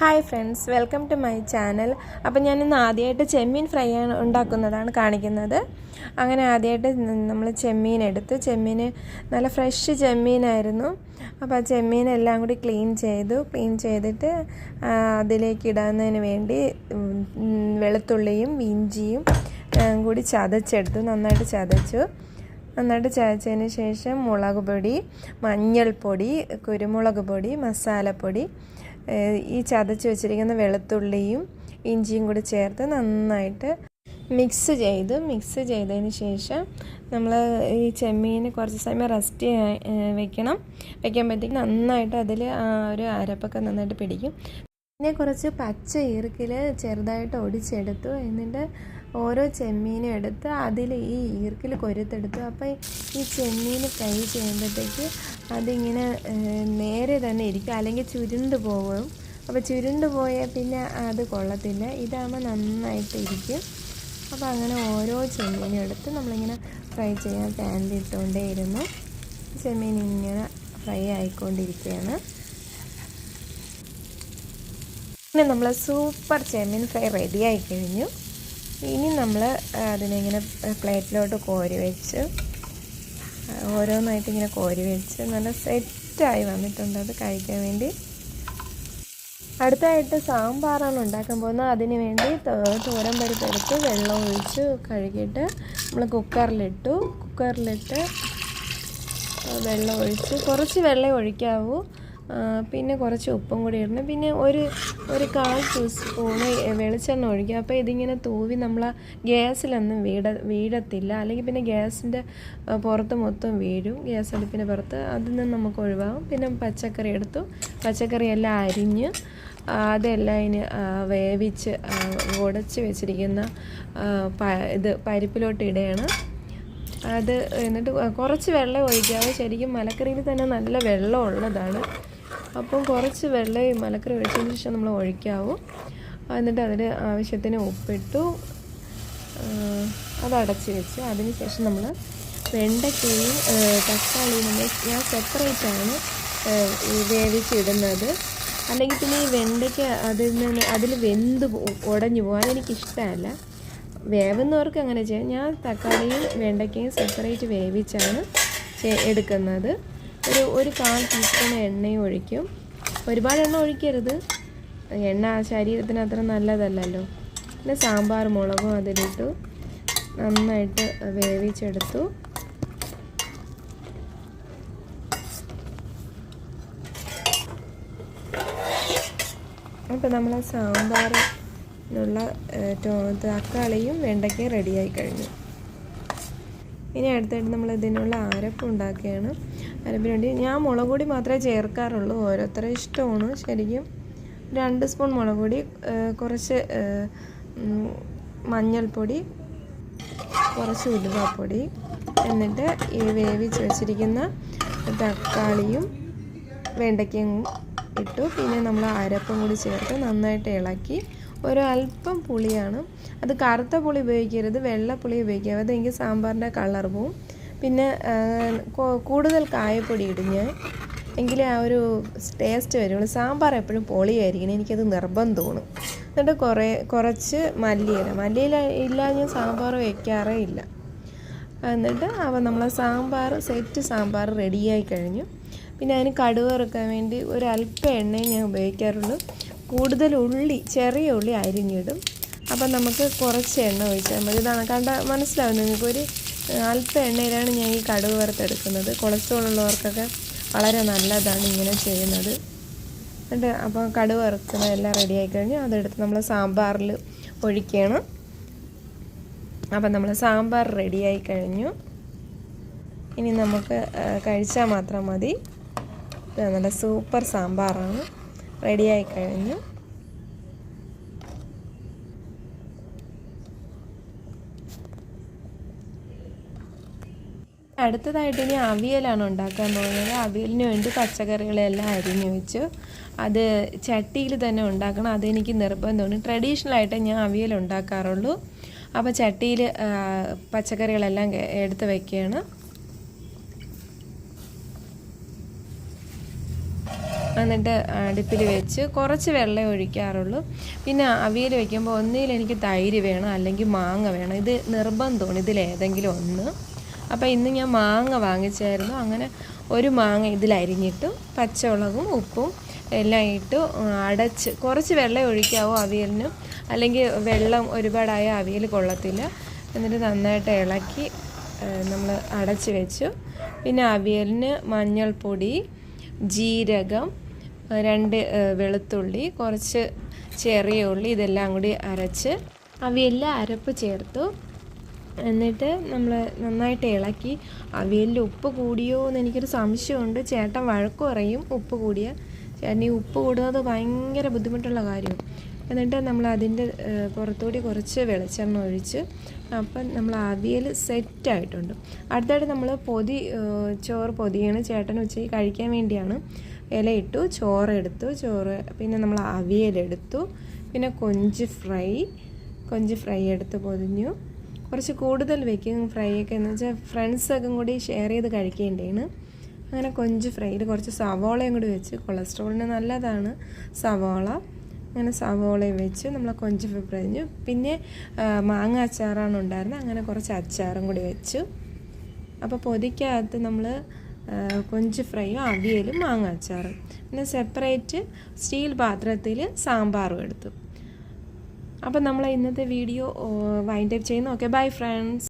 Hi friends welcome to my channel അപ്പോൾ ഞാനിന്ന് ആദ്യമായിട്ട് ചെമ്മീൻ ഫ്രൈ ആണ് ഉണ്ടാക്കുന്നതാണ് കാണിക്കുന്നത്. അങ്ങനെ ആദ്യമായിട്ട് നമ്മൾ ചെമ്മീൻ എടുത്ത് ചെമ്മീൻ നല്ല ഫ്രഷ് ചെമ്മീനായിരുന്നു അപ്പോൾ ആ ചെമ്മീനെല്ലാം കൂടി ക്ലീൻ ചെയ്തു. ക്ലീൻ ചെയ്തിട്ട് അതിലേക്ക് ഇടാവുന്നതിന് വേണ്ടി വെളുത്തുള്ളിയും ഇഞ്ചിയും കൂടി ചതച്ചെടുത്തു. നന്നായിട്ട് ചതച്ചു. നന്നായിട്ട് ചതച്ചതിന് ശേഷം മുളക് പൊടി മഞ്ഞൾപ്പൊടി കുരുമുളക് പൊടി മസാലപ്പൊടി ഈ ചതച്ച് വെച്ചിരിക്കുന്ന വെളുത്തുള്ളിയും ഇഞ്ചിയും കൂടി ചേർത്ത് നന്നായിട്ട് മിക്സ് ചെയ്ത് മിക്സ് ചെയ്തതിന് ശേഷം നമ്മൾ ഈ ചെമ്മീൻ കുറച്ച് സമയം റെസ്റ്റ് വെക്കണം. വെക്കുമ്പോഴത്തേക്ക് നന്നായിട്ട് അതിൽ ഒരു അരപ്പൊക്കെ നന്നായിട്ട് പിടിക്കും. പിന്നെ കുറച്ച് പച്ച ഈർക്കിൽ ചെറുതായിട്ട് ഒടിച്ചെടുത്തു. എന്നിട്ട് ഓരോ ചെമ്മീനും എടുത്ത് അതിൽ ഈ ഈർക്കിൽ കൊരുത്തെടുത്തു അപ്പോൾ ഈ ചെമ്മീൻ ഫ്രൈ ചെയ്യുമ്പോഴത്തേക്ക് അതിങ്ങനെ നേരെ തന്നെ ഇരിക്കും. അല്ലെങ്കിൽ ചുരുണ്ട് പോകും. അപ്പോൾ ചുരുണ്ട് പോയാൽ പിന്നെ അത് കൊള്ളത്തില്ല. ഇതാകുമ്പോൾ നന്നായിട്ട് ഇരിക്കും. അപ്പോൾ അങ്ങനെ ഓരോ ചെമ്മീനും എടുത്ത് നമ്മളിങ്ങനെ ഫ്രൈ ചെയ്യാൻ പാനിൽ ഇട്ടുകൊണ്ടേയിരുന്നു ചെമ്മീൻ ഇങ്ങനെ ഫ്രൈ ആയിക്കൊണ്ടിരിക്കുകയാണ്. പിന്നെ നമ്മൾ സൂപ്പർ ചെമ്മീൻ ഫ്രൈ റെഡി ആയി കഴിഞ്ഞു. ഇനി നമ്മൾ അതിനെ ഇങ്ങനെ പ്ലേറ്റിലോട്ട് കോരി വെച്ച് ഓരോന്നായിട്ട് ഇങ്ങനെ കോരി വെച്ച് നല്ല സെറ്റായി വന്നിട്ടുണ്ട്. അത് കഴിക്കാൻ വേണ്ടി. അടുത്തായിട്ട് സാമ്പാറാണ് ഉണ്ടാക്കാൻ പോകുന്നത്. അതിന് വേണ്ടി തോരൻ പരിപ്പ് എടുത്ത് വെള്ളം ഒഴിച്ച് കഴുകിയിട്ട് നമ്മൾ കുക്കറിലിട്ടു. കുക്കറിലിട്ട് വെള്ളം ഒഴിച്ച് കുറച്ച് വെള്ളം ഒഴിക്കാവൂ. പിന്നെ കുറച്ച് ഉപ്പും കൂടി ഇടണം. പിന്നെ ഒരു ഒരു കാൽ ടീസ്പൂണ് വെളിച്ചെണ്ണ ഒഴിക്കുക. അപ്പോൾ ഇതിങ്ങനെ തൂവി നമ്മൾ ഗ്യാസിലൊന്നും വീട വീഴത്തില്ല. അല്ലെങ്കിൽ പിന്നെ ഗ്യാസിന്റെ പുറത്ത് മൊത്തം വീഴും. ഗ്യാസ് അടുപ്പിന്റെ പുറത്ത് അതിൽ നിന്ന് നമുക്ക് ഒഴിവാകും. പിന്നെ പച്ചക്കറി എടുത്തു. പച്ചക്കറി എല്ലാം അരിഞ്ഞ് അതെല്ലാം അതിന് വേവിച്ച് ഉടച്ച് വെച്ചിരിക്കുന്ന ഇത് പരിപ്പിലോട്ട് ഇടുകയാണ് അത് എന്നിട്ട് കുറച്ച് വെള്ളം ഒഴിക്കാതെ ശരിക്കും മലക്കറിയിൽ തന്നെ നല്ല വെള്ളം ഉള്ളതാണ്. അപ്പം കുറച്ച് വെള്ളം ഈ മലക്കറി ഒഴിച്ചതിന് ശേഷം നമ്മൾ ഒഴിക്കാവൂ. എന്നിട്ട് അതിന് ആവശ്യത്തിന് ഉപ്പിട്ടു. അത് അടച്ച് വെച്ച് അതിന് ശേഷം നമ്മൾ വെണ്ടയ്ക്കയും തക്കാളിയും നമ്മൾ ഞാൻ സെപ്പറേറ്റ് ആണ് ഈ വേവിച്ചിടുന്നത്. അല്ലെങ്കിൽ പിന്നെ ഈ വെണ്ടയ്ക്ക അതിൽ നിന്ന് അതിൽ വെന്ത് ഉടഞ്ഞു പോകാൻ എനിക്കിഷ്ടമല്ല. വേവുന്നവർക്ക് അങ്ങനെ ചെയ്യാം. ഞാൻ തക്കാളിയും വെണ്ടയ്ക്കയും സെപ്പറേറ്റ് വേവിച്ചാണ് എടുക്കുന്നത്. ഒരു ഒരു കാൽ ടീസ്പൂൺ എണ്ണയും ഒഴിക്കും. ഒരുപാട് എണ്ണ ഒഴിക്കരുത്. എണ്ണ ശരീരത്തിന് അത്ര നല്ലതല്ലല്ലോ. പിന്നെ സാമ്പാർ മുളകും അതിലിട്ടു. നന്നായിട്ട് വേവിച്ചെടുത്തു. അപ്പോൾ നമ്മൾ സാമ്പാറിനുള്ള തക്കാളിയും വെണ്ടയ്ക്കയും റെഡിയായി കഴിഞ്ഞു. ഇനി അടുത്തായിട്ട് നമ്മൾ ഇതിനുള്ള അരപ്പ് ഉണ്ടാക്കുകയാണ്. അരപ്പിന് ഞാൻ മുളക് പൊടി മാത്രമേ ചേർക്കാറുള്ളൂ. ഓരോരുത്തരുടെ ഇഷ്ടമാണ് ശരിക്കും. രണ്ട് സ്പൂൺ മുളക് പൊടി കുറച്ച് മഞ്ഞൾപ്പൊടി കുറച്ച് ഉലുവാപ്പൊടി. എന്നിട്ട് ഈ വേവിച്ച് വെച്ചിരിക്കുന്ന തക്കാളിയും വെണ്ടയ്ക്കയും ഇട്ടു. പിന്നെ നമ്മൾ അരപ്പും കൂടി ചേർത്ത് നന്നായിട്ട് ഇളക്കി. ഒരു അല്പം പുളിയാണ്. അത് കറുത്ത പുളി ഉപയോഗിക്കരുത്. വെള്ള പുളി ഉപയോഗിക്കുക അതെങ്കിൽ സാമ്പാറിന്റെ കളർ പോവും. പിന്നെ കൂടുതൽ കായപ്പൊടി ഇടും ഞാൻ. എങ്കിലേ ആ ഒരു ടേസ്റ്റ് വരുള്ളൂ. സാമ്പാർ എപ്പോഴും പൊളിയായിരിക്കണം. എനിക്കത് നിർബന്ധമാണ് എന്നിട്ട് കുറേ കുറച്ച് മല്ലിയില മല്ലിയില ഇല്ലാതെ ഞാൻ സാമ്പാർ വയ്ക്കാറേ ഇല്ല. എന്നിട്ട് അവ നമ്മളെ സാമ്പാർ സെറ്റ് സാമ്പാർ റെഡിയായി കഴിഞ്ഞു. പിന്നെ അതിന് കടുവ ഇറക്കാൻ വേണ്ടി ഒരു അല്പം എണ്ണയും ഞാൻ ഉപയോഗിക്കാറുള്ളൂ. കൂടുതൽ ഉള്ളി ചെറിയ ഉള്ളി അരിഞ്ഞിടും. അപ്പം നമുക്ക് കുറച്ച് എണ്ണ ഒഴിച്ചാൽ മതി. ഇതാണ് കണ്ട മനസ്സിലാവും നിങ്ങൾക്ക് ഒരു ഏഹ്, അല്പം എണ്ണയിലാണ് ഞാൻ ഈ കടുക് വറുത്തെടുക്കുന്നത്. കൊളസ്ട്രോൾ ഉള്ളവർക്കൊക്കെ വളരെ നല്ലതാണ് ഇങ്ങനെ ചെയ്യുന്നത്. എന്നിട്ട് അപ്പോൾ കടുക് വറുക്കുന്നതെല്ലാം റെഡിയായി കഴിഞ്ഞു അതെടുത്ത് നമ്മൾ സാമ്പാറിൽ ഒഴിക്കണം. അപ്പം നമ്മൾ സാമ്പാർ റെഡിയായി കഴിഞ്ഞു ഇനി നമുക്ക് കഴിച്ചാൽ മാത്രം മതി. നല്ല സൂപ്പർ സാമ്പാറാണ്. റെഡിയായി കഴിഞ്ഞു അടുത്തതായിട്ട് ഇനി അവിയലാണ് ഉണ്ടാക്കാൻ പോകുന്നത്. അവിയലിന് വേണ്ടി പച്ചക്കറികളെല്ലാം അരിഞ്ഞു വെച്ചു. അത് ചട്ടിയിൽ തന്നെ ഉണ്ടാക്കണം. അതെനിക്ക് നിർബന്ധമാണ്. ട്രഡീഷണൽ ആയിട്ട് ഞാൻ അവിയൽ ഉണ്ടാക്കാറുള്ളൂ. അപ്പോൾ ചട്ടിയിൽ പച്ചക്കറികളെല്ലാം എടുത്ത് വയ്ക്കുകയാണ് എന്നിട്ട് അടുപ്പിൽ വെച്ച് കുറച്ച് വെള്ളം ഒഴിക്കാറുള്ളൂ. പിന്നെ അവിയൽ വയ്ക്കുമ്പോൾ ഒന്നിൽ എനിക്ക് തൈര് വേണം അല്ലെങ്കിൽ മാങ്ങ വേണം. ഇത് നിർബന്ധമാണ്. ഇതിലേതെങ്കിലും ഒന്ന്. അപ്പോൾ ഇന്ന് ഞാൻ മാങ്ങ വാങ്ങിച്ചായിരുന്നു. അങ്ങനെ ഒരു മാങ്ങ ഇതിലരിഞ്ഞിട്ട് പച്ചമുളകും ഉപ്പും എല്ലാം ഇട്ട് അടച്ച് കുറച്ച് വെള്ളം ഒഴിക്കാവോ അവിയലിന്? അല്ലെങ്കിൽ വെള്ളം ഒരുപാടായ അവിയൽ കൊള്ളത്തില്ല. എന്നിട്ട് നന്നായിട്ട് ഇളക്കി നമ്മൾ അടച്ച് വെച്ചു. പിന്നെ അവിയലിന് മഞ്ഞൾപ്പൊടി ജീരകം രണ്ട് വെളുത്തുള്ളി കുറച്ച് ചെറിയ ഉള്ളി ഇതെല്ലാം കൂടി അരച്ച് അവിയലിൽ അരപ്പ് ചേർത്തു. എന്നിട്ട് നമ്മൾ നന്നായിട്ട് ഇളക്കി അവിയലിൽ ഉപ്പ് കൂടിയോ എന്ന് എനിക്കൊരു സംശയമുണ്ട്. ചേട്ടൻ വഴക്ക് പറയും ഉപ്പ് കൂടിയ. ചേട്ടൻ ഈ ഉപ്പ് കൂടുന്നത് ഭയങ്കര ബുദ്ധിമുട്ടുള്ള കാര്യം. എന്നിട്ട് നമ്മൾ അതിന്റെ പുറത്തുകൂടി കുറച്ച് വെളിച്ചെണ്ണ ഒഴിച്ച് അപ്പം നമ്മൾ അവിയൽ സെറ്റായിട്ടുണ്ട് അടുത്തായിട്ട് നമ്മൾ പൊതി ചോറ് പൊതിയാണ്. ചേട്ടൻ ഉച്ചയ്ക്ക് കഴിക്കാൻ വേണ്ടിയാണ്. ഇലയിട്ടു ചോറ് എടുത്തു ചോറ് പിന്നെ നമ്മൾ അവിയലെടുത്തു. പിന്നെ കൊഞ്ച് ഫ്രൈ കൊഞ്ച് ഫ്രൈ എടുത്ത് പൊതിഞ്ഞു. കുറച്ച് കൂടുതൽ വെക്കും ഫ്രൈ ഒക്കെ എന്ന് വെച്ചാൽ ഫ്രണ്ട്സൊക്കെ കൂടി ഷെയർ ചെയ്ത് കഴിക്കേണ്ടതാണ്. അങ്ങനെ കൊഞ്ച് ഫ്രൈയിൽ കുറച്ച് സവോളയും കൂടി വെച്ച് കൊളസ്ട്രോളിന് നല്ലതാണ് സവോള. അങ്ങനെ സവോളയും വെച്ച് നമ്മൾ കൊഞ്ച് ഫ്രൈ കഴിഞ്ഞു. പിന്നെ മാങ്ങ അച്ചാറാണ് ഉണ്ടായിരുന്നത് അങ്ങനെ കുറച്ച് അച്ചാറും കൂടി വെച്ചു. അപ്പോൾ പൊതിക്കകത്ത് നമ്മൾ കൊഞ്ച് ഫ്രൈയും അവിയലും മാങ്ങ അച്ചാറും. പിന്നെ സെപ്പറേറ്റ് സ്റ്റീൽ പാത്രത്തിൽ സാമ്പാറും എടുത്തു. അപ്പം നമ്മൾ ഇന്നത്തെ വീഡിയോ വൈൻഡപ്പ് ചെയ്യുന്നു ഓക്കെ ബൈ ഫ്രണ്ട്സ്